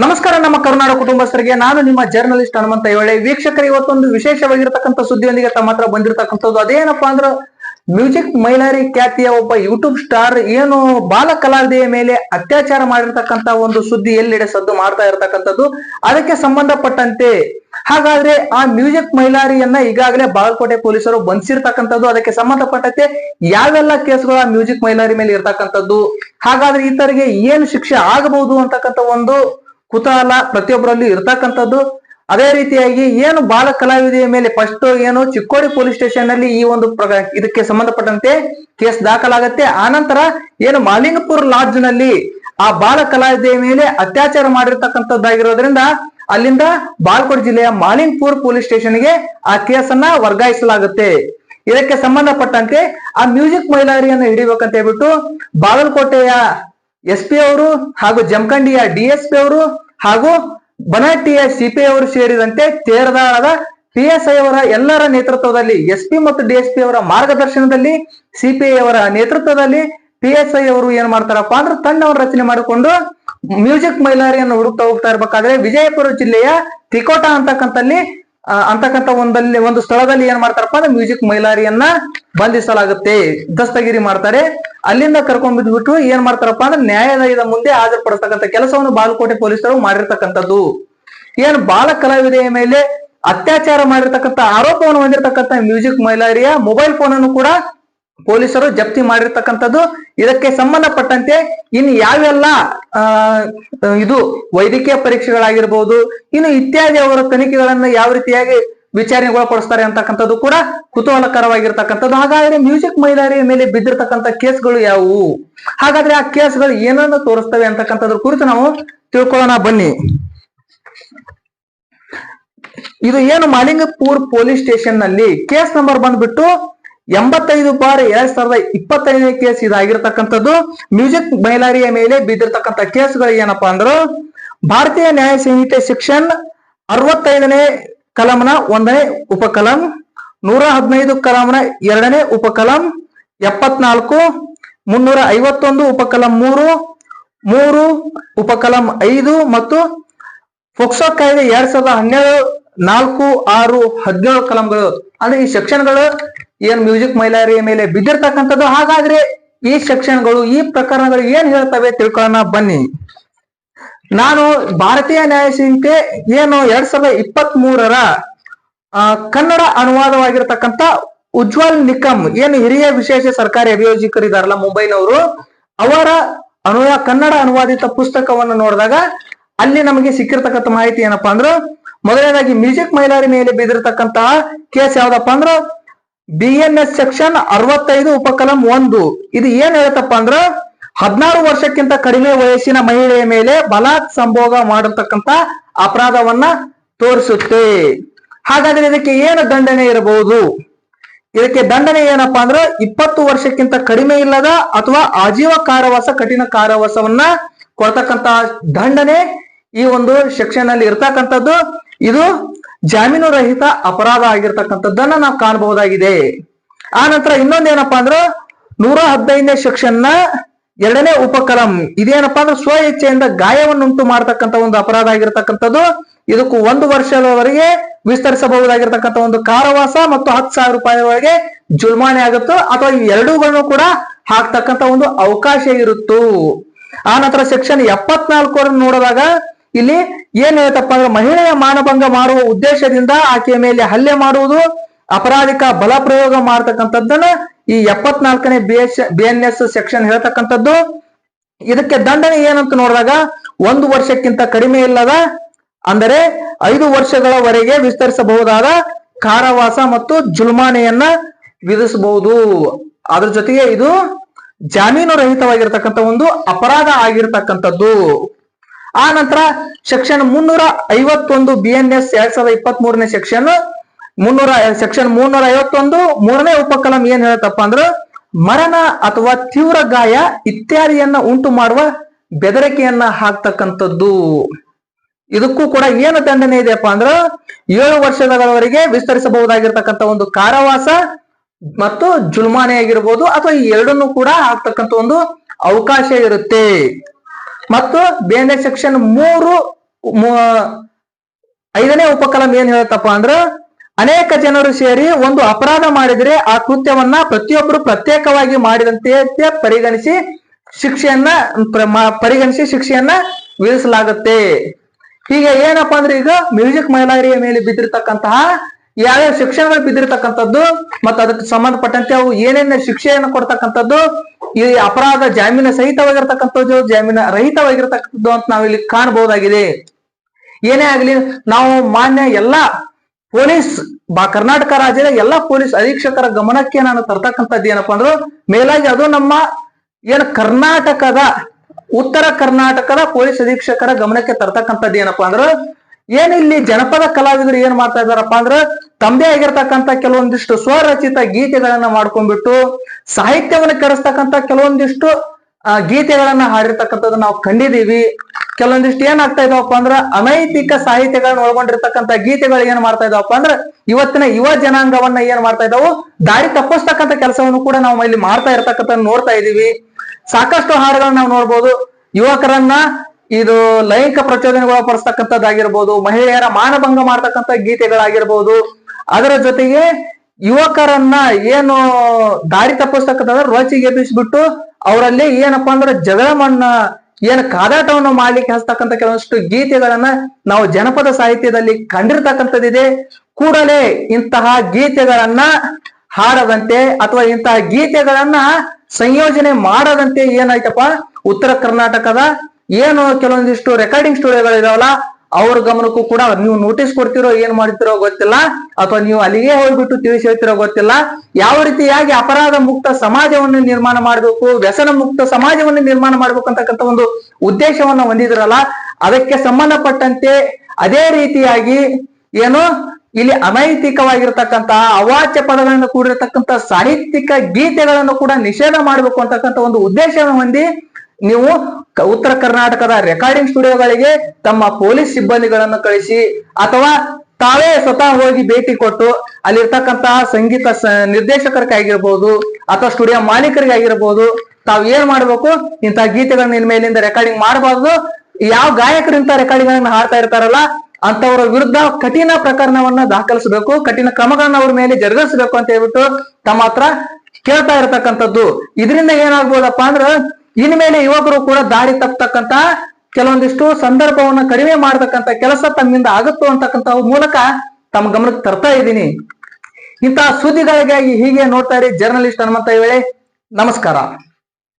ನಮಸ್ಕಾರ, ನಮ್ಮ ಕರ್ನಾಟಕ ಕುಟುಂಬಸ್ಥರಿಗೆ. ನಾನು ನಿಮ್ಮ ಜರ್ನಲಿಸ್ಟ್ ಹನುಮಂತ ಹೇಳಿ ವೀಕ್ಷಕರು, ಇವತ್ತೊಂದು ವಿಶೇಷವಾಗಿರತಕ್ಕಂಥ ಸುದ್ದಿಯೊಂದಿಗೆ ತಮ್ಮ ಹತ್ರ ಬಂದಿರತಕ್ಕಂಥದ್ದು ಅದೇನಪ್ಪಾ ಅಂದ್ರೆ, ಮ್ಯೂಸಿಕ್ ಮೈಲಾರಿ ಖ್ಯಾತಿಯ ಒಬ್ಬ ಯೂಟ್ಯೂಬ್ ಸ್ಟಾರ್, ಏನು ಬಾಲ ಕಲಾವಿದೆಯ ಮೇಲೆ ಅತ್ಯಾಚಾರ ಮಾಡಿರ್ತಕ್ಕಂತ ಒಂದು ಸುದ್ದಿ ಎಲ್ಲೆಡೆ ಸದ್ದು ಮಾಡ್ತಾ ಇರತಕ್ಕಂಥದ್ದು. ಅದಕ್ಕೆ ಸಂಬಂಧಪಟ್ಟಂತೆ, ಹಾಗಾದ್ರೆ ಆ ಮ್ಯೂಸಿಕ್ ಮೈಲಾರಿಯನ್ನ ಈಗಾಗಲೇ ಬಾಗಲಕೋಟೆ ಪೊಲೀಸರು ಬಂಧಿಸಿರ್ತಕ್ಕಂಥದ್ದು. ಅದಕ್ಕೆ ಸಂಬಂಧಪಟ್ಟಂತೆ ಯಾವೆಲ್ಲ ಕೇಸ್ಗಳು ಆ ಮ್ಯೂಸಿಕ್ ಮೈಲಾರಿ ಮೇಲೆ ಇರ್ತಕ್ಕಂಥದ್ದು? ಹಾಗಾದ್ರೆ ಈತರಿಗೆ ಏನು ಶಿಕ್ಷೆ ಆಗಬಹುದು ಅಂತಕ್ಕಂಥ ಒಂದು ಕುತೂಹಲ ಪ್ರತಿಯೊಬ್ಬರಲ್ಲಿ ಇರ್ತಕ್ಕಂಥದ್ದು. ಅದೇ ರೀತಿಯಾಗಿ ಏನು ಬಾಲ ಕಲಾವಿದೆಯ ಮೇಲೆ ಫಸ್ಟ್ ಏನು ಚಿಕ್ಕೋಡಿ ಪೊಲೀಸ್ ಸ್ಟೇಷನ್ನಲ್ಲಿ ಈ ಒಂದು ಇದಕ್ಕೆ ಸಂಬಂಧಪಟ್ಟಂತೆ ಕೇಸ್ ದಾಖಲಾಗತ್ತೆ. ಆನಂತರ ಏನು ಮಾಲಿಂಗಪುರ್ ಲಾಡ್ಜ್ನಲ್ಲಿ ಆ ಬಾಲ ಕಲಾವಿದೆಯ ಮೇಲೆ ಅತ್ಯಾಚಾರ ಮಾಡಿರ್ತಕ್ಕಂಥದ್ದಾಗಿರೋದ್ರಿಂದ ಅಲ್ಲಿಂದ ಬಾಲ್ಕೋಟ್ ಜಿಲ್ಲೆಯ ಮಾಲಿಂಗ್ಪುರ್ ಪೊಲೀಸ್ ಸ್ಟೇಷನ್ಗೆ ಆ ಕೇಸನ್ನ ವರ್ಗಾಯಿಸಲಾಗುತ್ತೆ. ಇದಕ್ಕೆ ಸಂಬಂಧಪಟ್ಟಂತೆ ಆ ಮ್ಯೂಸಿಕ್ ಮೈಲಾರಿಯನ್ನು ಹಿಡಿಬೇಕಂತ ಹೇಳ್ಬಿಟ್ಟು ಬಾಗಲಕೋಟೆಯ ಎಸ್ ಪಿ ಅವರು ಹಾಗೂ ಜಮಖಂಡಿಯ ಡಿಎಸ್ಪಿ ಅವರು ಹಾಗೂ ಬನಾಟಿಯ ಸಿಪಿಐ ಅವರು ಸೇರಿದಂತೆ ತೇರದಾಳದ ಐ ಅವರ ಎಲ್ಲರ ನೇತೃತ್ವದಲ್ಲಿ ಎಸ್ ಪಿ ಮತ್ತು ಡಿಎಸ್ಪಿ ಅವರ ಮಾರ್ಗದರ್ಶನದಲ್ಲಿ ಸಿಪಿಐ ಅವರ ನೇತೃತ್ವದಲ್ಲಿ ಪಿ ಎಸ್ ಐ ಅವರು ಏನ್ ಮಾಡ್ತಾರಪ್ಪ ಅಂದ್ರೆ ತಂಡವನ್ನು ರಚನೆ ಮಾಡಿಕೊಂಡು ಮ್ಯೂಸಿಕ್ ಮೈಲಾರಿಯನ್ನು ಹುಡುಕ್ತಾ ಹೋಗ್ತಾ ಇರ್ಬೇಕಾದ್ರೆ ವಿಜಯಪುರ ಜಿಲ್ಲೆಯ ತಿಕೋಟ ಅಂತಕ್ಕಂಥಲ್ಲಿ ಅಂತಕ್ಕಂಥ ಒಂದಲ್ಲಿ, ಒಂದು ಸ್ಥಳದಲ್ಲಿ ಏನ್ ಮಾಡ್ತಾರಪ್ಪ ಅಂದ್ರೆ ಮ್ಯೂಸಿಕ್ ಮೈಲಾರಿಯನ್ನ ಬಂಧಿಸಲಾಗುತ್ತೆ. ದಸ್ತಗಿರಿ ಮಾಡ್ತಾರೆ. ಅಲ್ಲಿಂದ ಕರ್ಕೊಂಡ್ ಬಿದ್ಬಿಟ್ಟು ಏನ್ ಮಾಡ್ತಾರಪ್ಪ ಅಂದ್ರೆ ನ್ಯಾಯಾಲಯದ ಮುಂದೆ ಹಾಜರುಪಡಿಸ್ತಕ್ಕಂಥ ಕೆಲಸವನ್ನು ಬಾಗಲಕೋಟೆ ಪೊಲೀಸರು ಮಾಡಿರ್ತಕ್ಕಂಥದ್ದು. ಏನ್ ಬಾಲ ಕಲಾವಿದೆಯ ಮೇಲೆ ಅತ್ಯಾಚಾರ ಮಾಡಿರ್ತಕ್ಕಂಥ ಆರೋಪವನ್ನು ಹೊಂದಿರತಕ್ಕಂಥ ಮ್ಯೂಸಿಕ್ ಮೈಲಾರಿಯ ಮೊಬೈಲ್ ಫೋನ್ ಅನ್ನು ಕೂಡ ಪೊಲೀಸರು ಜಪ್ತಿ ಮಾಡಿರ್ತಕ್ಕಂಥದ್ದು. ಇದಕ್ಕೆ ಸಂಬಂಧಪಟ್ಟಂತೆ ಇನ್ನು ಯಾವೆಲ್ಲ ಇದು ವೈದ್ಯಕೀಯ ಪರೀಕ್ಷೆಗಳಾಗಿರ್ಬೋದು, ಇನ್ನು ಇತ್ಯಾದಿ ಅವರ ತನಿಖೆಗಳನ್ನ ಯಾವ ರೀತಿಯಾಗಿ ವಿಚಾರಣೆಗೊಳಪಡಿಸ್ತಾರೆ ಅಂತಕ್ಕಂಥದ್ದು ಕೂಡ ಕುತೂಹಲಕರವಾಗಿರ್ತಕ್ಕಂಥದ್ದು. ಹಾಗಾದ್ರೆ ಮ್ಯೂಸಿಕ್ ಮೈದಾರಿಯ ಮೇಲೆ ಬಿದ್ದಿರ್ತಕ್ಕಂಥ ಕೇಸ್ಗಳು ಯಾವುವು? ಹಾಗಾದ್ರೆ ಆ ಕೇಸ್ಗಳು ಏನನ್ನು ತೋರಿಸ್ತವೆ ಅಂತಕ್ಕಂಥದ್ರ ಕುರಿತು ನಾವು ತಿಳ್ಕೊಳ್ಳೋಣ. ಬನ್ನಿ. ಇದು ಏನು ಮಾಲಿಂಗಪುರ್ ಪೊಲೀಸ್ ಸ್ಟೇಷನ್ನಲ್ಲಿ ಕೇಸ್ ನಂಬರ್ ಬಂದ್ಬಿಟ್ಟು ಎಂಬತ್ತೈದು ಬಾರ್ ಎರಡ್ ಸಾವಿರದ ಇಪ್ಪತ್ತೈದನೇ ಕೇಸ್ ಇದಾಗಿರ್ತಕ್ಕಂಥದ್ದು. ಮ್ಯೂಸಿಕ್ ಮೈಲಾರಿಯ ಮೇಲೆ ಬಿದ್ದಿರ್ತಕ್ಕಂಥ ಕೇಸ್ಗಳು ಏನಪ್ಪಾ ಅಂದ್ರೆ, ಭಾರತೀಯ ನ್ಯಾಯ ಸಂಹಿತೆ ಸೆಕ್ಷನ್ ಅರವತ್ತೈದನೇ ಕಲಂನ ಒಂದನೇ ಉಪಕಲಂ, ನೂರ ಹದಿನೈದು ಕಲಂನ ಎರಡನೇ ಉಪಕಲಂ, ಎಪ್ಪತ್ನಾಲ್ಕು, ಮುನ್ನೂರ ಐವತ್ತೊಂದು ಉಪಕಲಂ ಮೂರು ಮೂರು ಉಪಕಲಂ ಐದು ಮತ್ತು ಫೋಕ್ಸೋ ಕಾಯ್ದೆ ಎರಡ್ ಸಾವಿರದ ಹನ್ನೆರಡು ನಾಲ್ಕು ಆರು ಹದಿನೇಳು ಕಲಂಗಳು ಅಂದ್ರೆ ಈ ಸೆಕ್ಷನ್ಗಳು ಏನ್ ಮ್ಯೂಸಿಕ್ ಮೈಲಾರಿಯ ಮೇಲೆ ಬಿದ್ದಿರ್ತಕ್ಕಂಥದ್ದು, ಹಾಗಾದ್ರೆ ಈ ಸೆಕ್ಷನ್ಗಳು, ಈ ಪ್ರಕರಣಗಳು ಏನ್ ಹೇಳ್ತವೆ ತಿಳ್ಕೊಳ್ಳೋಣ, ಬನ್ನಿ. ನಾನು ಭಾರತೀಯ ನ್ಯಾಯಸಂಹಿತೆ ಏನು ಎರಡ್ ಸಾವಿರದ ಇಪ್ಪತ್ತ್ ಮೂರರ ಕನ್ನಡ ಅನುವಾದವಾಗಿರ್ತಕ್ಕಂಥ ಉಜ್ವಲ್ ನಿಕಮ್, ಏನು ಹಿರಿಯ ವಿಶೇಷ ಸರ್ಕಾರಿ ಅಭಿಯೋಜಕರಿದಾರಲ್ಲ ಮುಂಬೈನವರು, ಅವರ ಅನುವ ಕನ್ನಡ ಅನುವಾದಿತ ಪುಸ್ತಕವನ್ನು ನೋಡಿದಾಗ ಅಲ್ಲಿ ನಮಗೆ ಸಿಕ್ಕಿರ್ತಕ್ಕಂಥ ಮಾಹಿತಿ ಏನಪ್ಪಾ ಅಂದ್ರೆ, ಮೊದಲನೇದಾಗಿ ಮ್ಯೂಸಿಕ್ ಮೈಲಾರಿ ಮೇಲೆ ಬಿದ್ದಿರ್ತಕ್ಕಂತಹ ಕೇಸ್ ಯಾವ್ದಪ್ಪ ಅಂದ್ರ ಬಿ ಎಸ್ ಸೆಕ್ಷನ್ ಅರವತ್ತೈದು, ಉಪಕಲಂ ಒಂದು. ಇದು ಏನ್ ಹೇಳುತ್ತಪ್ಪ ಅಂದ್ರ, ಹದಿನಾರು ವರ್ಷಕ್ಕಿಂತ ಕಡಿಮೆ ವಯಸ್ಸಿನ ಮಹಿಳೆಯ ಮೇಲೆ ಬಲಾತ್ ಸಂಭೋಗ ಮಾಡಿರ್ತಕ್ಕಂತ ಅಪರಾಧವನ್ನ ತೋರಿಸುತ್ತೆ. ಹಾಗಾದ್ರೆ ಇದಕ್ಕೆ ಏನು ದಂಡನೆ ಇರಬಹುದು? ಇದಕ್ಕೆ ದಂಡನೆ ಏನಪ್ಪಾ ಅಂದ್ರ, ಇಪ್ಪತ್ತು ವರ್ಷಕ್ಕಿಂತ ಕಡಿಮೆ ಇಲ್ಲದ ಅಥವಾ ಆಜೀವ ಕಾರವಾಸ, ಕಠಿಣ ಕಾರವಾಸವನ್ನ ಕೊಡ್ತಕ್ಕಂತ ದಂಡನೆ ಈ ಒಂದು ಸೆಕ್ಷನ್ ಅಲ್ಲಿ ಇರ್ತಕ್ಕಂಥದ್ದು. ಇದು ಜಾಮೀನು ರಹಿತ ಅಪರಾಧ ಆಗಿರ್ತಕ್ಕಂಥದ್ದನ್ನ ನಾವು ಕಾಣಬಹುದಾಗಿದೆ. ಆ ನಂತರ ಇನ್ನೊಂದೇನಪ್ಪಾ ಅಂದ್ರ ನೂರ ಹದಿನೈದನೇ ಸೆಕ್ಷನ್ನ ಎರಡನೇ ಉಪಕಲಂ ಇದೇನಪ್ಪಾ ಅಂದ್ರೆ ಸ್ವ ಇಚ್ಛೆಯಿಂದ ಗಾಯವನ್ನುಂಟು ಮಾಡತಕ್ಕಂತ ಒಂದು ಅಪರಾಧ ಆಗಿರತಕ್ಕಂಥದ್ದು. ಇದಕ್ಕೂ ಒಂದು ವರ್ಷದವರೆಗೆ ವಿಸ್ತರಿಸಬಹುದಾಗಿರ್ತಕ್ಕಂಥ ಒಂದು ಕಾರವಾಸ ಮತ್ತು ಹತ್ತು ಸಾವಿರ ರೂಪಾಯಿವರೆಗೆ ಜುಲ್ಮಾನೆ ಆಗುತ್ತೋ ಅಥವಾ ಈ ಎರಡೂಗಳನ್ನು ಕೂಡ ಹಾಕ್ತಕ್ಕಂತ ಒಂದು ಅವಕಾಶ ಇರುತ್ತು. ಆ ನಂತರ ಸೆಕ್ಷನ್ ಎಪ್ಪತ್ನಾಲ್ಕರನ್ನು ನೋಡಿದಾಗ ಇಲ್ಲಿ ಏನ್ ಹೇಳ್ತಪ್ಪ ಅಂದ್ರೆ ಮಹಿಳೆಯ ಮಾನಭಂಗ ಮಾಡುವ ಉದ್ದೇಶದಿಂದ ಆಕೆಯ ಮೇಲೆ ಹಲ್ಲೆ ಮಾಡುವುದು, ಅಪರಾಧಿಕ ಬಲ ಪ್ರಯೋಗ ಮಾಡತಕ್ಕಂಥದ್ದನ್ನ ಈ ಎಪ್ಪತ್ನಾಲ್ಕನೇ B S B N S section ಹೇಳ್ತಕ್ಕಂಥದ್ದು. ಇದಕ್ಕೆ ದಂಡನೆ ಏನಂತ ನೋಡಿದಾಗ ಒಂದು ವರ್ಷಕ್ಕಿಂತ ಕಡಿಮೆ ಇಲ್ಲದ, ಅಂದರೆ ಐದು ವರ್ಷಗಳವರೆಗೆ ವಿಸ್ತರಿಸಬಹುದಾದ ಕಾರಾವಾಸ ಮತ್ತು ಜುಲ್ಮಾನೆಯನ್ನ ವಿಧಿಸಬಹುದು. ಅದ್ರ ಜೊತೆಗೆ ಇದು ಜಾಮೀನು ರಹಿತವಾಗಿರ್ತಕ್ಕಂಥ ಒಂದು ಅಪರಾಧ ಆಗಿರ್ತಕ್ಕಂಥದ್ದು. ಆ ನಂತರ ಸೆಕ್ಷನ್ ಮುನ್ನೂರ ಐವತ್ತೊಂದು ಬಿ ಎನ್ ಎಸ್ ಎರಡ್ ಸಾವಿರದ ಇಪ್ಪತ್ತ್ ಮೂರನೇ ಸೆಕ್ಷನ್ ಮುನ್ನೂರ ಸೆಕ್ಷನ್ ಮುನ್ನೂರ ಐವತ್ತೊಂದು, ಮೂರನೇ ಉಪಕಲಂ ಏನ್ ಹೇಳುತ್ತಪ್ಪ ಅಂದ್ರೆ ಮರಣ ಅಥವಾ ತೀವ್ರ ಗಾಯ ಇತ್ಯಾದಿಯನ್ನ ಉಂಟು ಮಾಡುವ ಬೆದರಿಕೆಯನ್ನ ಹಾಕ್ತಕ್ಕಂಥದ್ದು. ಇದಕ್ಕೂ ಕೂಡ ಏನು ದಂಡನೆ ಇದೆಯಪ್ಪ ಅಂದ್ರ ಏಳು ವರ್ಷದವರೆಗೆ ವಿಸ್ತರಿಸಬಹುದಾಗಿರ್ತಕ್ಕಂಥ ಒಂದು ಕಾರಾವಾಸ ಮತ್ತು ಜುಲ್ಮಾನೆ ಆಗಿರ್ಬೋದು ಅಥವಾ ಈ ಎರಡನ್ನೂ ಕೂಡ ಹಾಕ್ತಕ್ಕಂಥ ಒಂದು ಅವಕಾಶ ಇರುತ್ತೆ. ಮತ್ತು ಬೇನೆ ಸೆಕ್ಷನ್ ಮೂರು ಐದನೇ ಉಪಕಲಂ ಏನ್ ಹೇಳ್ತಪ್ಪ ಅಂದ್ರ, ಅನೇಕ ಜನರು ಸೇರಿ ಒಂದು ಅಪರಾಧ ಮಾಡಿದರೆ ಆ ಕೃತ್ಯವನ್ನ ಪ್ರತಿಯೊಬ್ಬರು ಪ್ರತ್ಯೇಕವಾಗಿ ಮಾಡಿದಂತೆ ಪರಿಗಣಿಸಿ ಶಿಕ್ಷೆಯನ್ನ ಪರಿಗಣಿಸಿ ಶಿಕ್ಷೆಯನ್ನ ವಿಧಿಸಲಾಗುತ್ತೆ. ಹೀಗೆ ಏನಪ್ಪಾ ಅಂದ್ರೆ ಈಗ ಮ್ಯೂಸಿಕ್ ಮೈಲಾರಿಯ ಮೇಲೆ ಬಿದ್ದಿರ್ತಕ್ಕಂತಹ ಯಾವ್ಯಾವ ಶಿಕ್ಷಣಗಳು ಬಿದ್ದಿರ್ತಕ್ಕಂಥದ್ದು ಮತ್ತು ಅದಕ್ಕೆ ಸಂಬಂಧಪಟ್ಟಂತೆ ಅವು ಏನೇನ ಶಿಕ್ಷೆಯನ್ನು ಕೊಡ್ತಕ್ಕಂಥದ್ದು, ಈ ಅಪರಾಧ ಜಾಮೀನು ಸಹಿತವಾಗಿರ್ತಕ್ಕಂಥದ್ದು, ಜಾಮೀನು ರಹಿತವಾಗಿರ್ತಕ್ಕಂಥದ್ದು ಅಂತ ನಾವಿಲ್ಲಿ ಕಾಣಬಹುದಾಗಿದೆ. ಏನೇ ಆಗ್ಲಿ, ನಾವು ಮಾನ್ಯ ಎಲ್ಲಾ ಪೊಲೀಸ್ ಬಾ ಕರ್ನಾಟಕ ರಾಜ್ಯದ ಎಲ್ಲಾ ಪೊಲೀಸ್ ಅಧೀಕ್ಷಕರ ಗಮನಕ್ಕೆ ನಾನು ತರ್ತಕ್ಕಂಥದ್ದು ಏನಪ್ಪಾ ಅಂದ್ರೆ, ಮೇಲಾಗಿ ಅದು ನಮ್ಮ ಏನು ಕರ್ನಾಟಕದ, ಉತ್ತರ ಕರ್ನಾಟಕದ ಪೊಲೀಸ್ ಅಧೀಕ್ಷಕರ ಗಮನಕ್ಕೆ ತರ್ತಕ್ಕಂಥದ್ದು ಏನಪ್ಪಾ ಅಂದ್ರೆ ಏನ್ ಇಲ್ಲಿ ಜನಪದ ಕಲಾವಿದರು ಏನ್ ಮಾಡ್ತಾ ಇದಾರಪ್ಪ ಅಂದ್ರೆ ತಮ್ಮದೇ ಆಗಿರ್ತಕ್ಕಂಥ ಕೆಲವೊಂದಿಷ್ಟು ಸ್ವರಚಿತ ಗೀತೆಗಳನ್ನ ಮಾಡ್ಕೊಂಡ್ಬಿಟ್ಟು ಸಾಹಿತ್ಯವನ್ನು ಕರೆಸ್ತಕ್ಕಂಥ ಕೆಲವೊಂದಿಷ್ಟು ಆ, ಗೀತೆಗಳನ್ನ ಹಾಡಿರ್ತಕ್ಕಂಥದ್ದು ನಾವು ಕಂಡಿದೀವಿ ಕೆಲವೊಂದಿಷ್ಟು ಏನಾಗ್ತಾ ಇದಾವಪ್ಪ ಅಂದ್ರೆ ಅನೈತಿಕ ಸಾಹಿತ್ಯಗಳನ್ನ ಒಳಗೊಂಡಿರ್ತಕ್ಕಂಥ ಗೀತೆಗಳು ಏನ್ ಮಾಡ್ತಾ ಇದಾವಪ್ಪ ಅಂದ್ರೆ ಇವತ್ತಿನ ಯುವ ಜನಾಂಗವನ್ನ ಏನ್ ಮಾಡ್ತಾ ಇದಾವು? ದಾರಿ ತಪ್ಪಿಸ್ತಕ್ಕಂಥ ಕೆಲಸವನ್ನು ಕೂಡ ನಾವು ಇಲ್ಲಿ ಮಾಡ್ತಾ ಇರ್ತಕ್ಕಂಥ ನೋಡ್ತಾ ಇದೀವಿ. ಸಾಕಷ್ಟು ಹಾಡುಗಳನ್ನ ನಾವು ನೋಡ್ಬೋದು. ಯುವಕರನ್ನ ಇದು ಲೈಂಗಿಕ ಪ್ರಚೋದನೆಗೊಳಪಡಿಸ್ತಕ್ಕಂಥದ್ದಾಗಿರ್ಬೋದು ಮಹಿಳೆಯರ ಮಾನಭಂಗ ಮಾಡ್ತಕ್ಕಂಥ ಗೀತೆಗಳಾಗಿರ್ಬೋದು, ಅದರ ಜೊತೆಗೆ ಯುವಕರನ್ನ ಏನು ದಾರಿ ತಪ್ಪಿಸ್ತಕ್ಕಂಥದ್ರೆ ರೋಚಿಗೆ ಎಬ್ಬಿಸ್ಬಿಟ್ಟು ಅವರಲ್ಲಿ ಏನಪ್ಪಾ ಅಂದ್ರೆ ಜಗಳ ಮಣ್ಣ, ಏನು ಕಾದಾಟವನ್ನು ಮಾಡ್ಲಿಕ್ಕೆ ಹಸ್ತಕ್ಕಂಥ ಕೆಲವೊಂದಿಷ್ಟು ಗೀತೆಗಳನ್ನ ನಾವು ಜನಪದ ಸಾಹಿತ್ಯದಲ್ಲಿ ಕಂಡಿರ್ತಕ್ಕಂಥದ್ದಿದೆ. ಕೂಡಲೇ ಇಂತಹ ಗೀತೆಗಳನ್ನ ಹಾಡದಂತೆ ಅಥವಾ ಇಂತಹ ಗೀತೆಗಳನ್ನ ಸಂಯೋಜನೆ ಮಾಡದಂತೆ ಏನಾಯ್ತಪ್ಪ? ಉತ್ತರ ಕರ್ನಾಟಕದ ಏನು ಕೆಲವೊಂದಿಷ್ಟು ರೆಕಾರ್ಡಿಂಗ್ ಸ್ಟುಡಿಯೋಗಳು ಇದಾವಲ್ಲ ಅವ್ರ ಗಮನಕ್ಕೂ ಕೂಡ ನೀವು ನೋಟಿಸ್ ಕೊಡ್ತಿರೋ, ಏನ್ ಮಾಡ್ತಿರೋ ಗೊತ್ತಿಲ್ಲ, ಅಥವಾ ನೀವು ಅಲ್ಲಿಗೆ ಹೋಗ್ಬಿಟ್ಟು ತಿಳಿಸಿ ಹೇಳ್ತಿರೋ ಗೊತ್ತಿಲ್ಲ. ಯಾವ ರೀತಿಯಾಗಿ ಅಪರಾಧ ಮುಕ್ತ ಸಮಾಜವನ್ನು ನಿರ್ಮಾಣ ಮಾಡಬೇಕು, ವ್ಯಸನ ಮುಕ್ತ ಸಮಾಜವನ್ನು ನಿರ್ಮಾಣ ಮಾಡ್ಬೇಕು ಅಂತಕ್ಕಂಥ ಒಂದು ಉದ್ದೇಶವನ್ನ ಹೊಂದಿದ್ರಲ್ಲ, ಅದಕ್ಕೆ ಸಂಬಂಧಪಟ್ಟಂತೆ ಅದೇ ರೀತಿಯಾಗಿ ಏನು, ಇಲ್ಲಿ ಅನೈತಿಕವಾಗಿರ್ತಕ್ಕಂತಹ ಅವಾಚ್ಯ ಪದಗಳನ್ನು ಕೂಡಿರತಕ್ಕಂತ ಸಾಹಿತ್ಯಿಕ ಗೀತೆಗಳನ್ನು ಕೂಡ ನಿಷೇಧ ಮಾಡಬೇಕು ಅಂತಕ್ಕಂಥ ಒಂದು ಉದ್ದೇಶವನ್ನು ಹೊಂದಿ ನೀವು ಉತ್ತರ ಕರ್ನಾಟಕದ ರೆಕಾರ್ಡಿಂಗ್ ಸ್ಟುಡಿಯೋಗಳಿಗೆ ತಮ್ಮ ಪೊಲೀಸ್ ಸಿಬ್ಬಂದಿಗಳನ್ನು ಕಳಿಸಿ ಅಥವಾ ತಾವೇ ಸ್ವತಃ ಹೋಗಿ ಭೇಟಿ ಕೊಟ್ಟು ಅಲ್ಲಿರ್ತಕ್ಕಂತಹ ಸಂಗೀತ ನಿರ್ದೇಶಕರಿಗಾಗಿರ್ಬೋದು ಅಥವಾ ಸ್ಟುಡಿಯೋ ಮಾಲೀಕರಿಗಾಗಿರ್ಬೋದು ತಾವು ಏನ್ ಮಾಡ್ಬೇಕು? ಇಂತಹ ಗೀತೆಗಳನ್ನ ಇನ್ ಮೇಲಿಂದ ರೆಕಾರ್ಡಿಂಗ್ ಮಾಡಬಾರ್ದು. ಯಾವ ಗಾಯಕರು ಇಂತಹ ರೆಕಾರ್ಡಿಂಗ್ ಹಾಡ್ತಾ ಇರ್ತಾರಲ್ಲ ಅಂತವರ ವಿರುದ್ಧ ಕಠಿಣ ಪ್ರಕರಣವನ್ನ ದಾಖಲಿಸಬೇಕು, ಕಠಿಣ ಕ್ರಮಗಳನ್ನ ಅವ್ರ ಮೇಲೆ ಜರುಗಿಸಬೇಕು ಅಂತ ಹೇಳ್ಬಿಟ್ಟು ತಮ್ಮ ಹತ್ರ ಕೇಳ್ತಾ ಇರತಕ್ಕಂಥದ್ದು. ಇದರಿಂದ ಏನಾಗ್ಬೋದಪ್ಪ ಅಂದ್ರ ಇನ್ಮೇಲೆ ಯುವಕರು ಕೂಡ ದಾರಿ ತಪ್ಪತಕ್ಕಂತ ಕೆಲವೊಂದಿಷ್ಟು ಸಂದರ್ಭವನ್ನ ಕಡಿಮೆ ಮಾಡತಕ್ಕಂತ ಕೆಲಸ ತಮ್ಮಿಂದ ಆಗುತ್ತೋ ಅಂತಕ್ಕಂತ ಮೂಲಕ ತಮ್ಮ ಗಮನಕ್ಕೆ ತರ್ತಾ ಇದ್ದೀನಿ. ಇಂತಹ ಸುದ್ದಿಗಳಿಗಾಗಿ ಹೀಗೆ ನೋಡ್ತಾ ಇರಿ ಜರ್ನಲಿಸ್ಟ್ ಹನುಮಂತ ವೇಳೆ. ನಮಸ್ಕಾರ.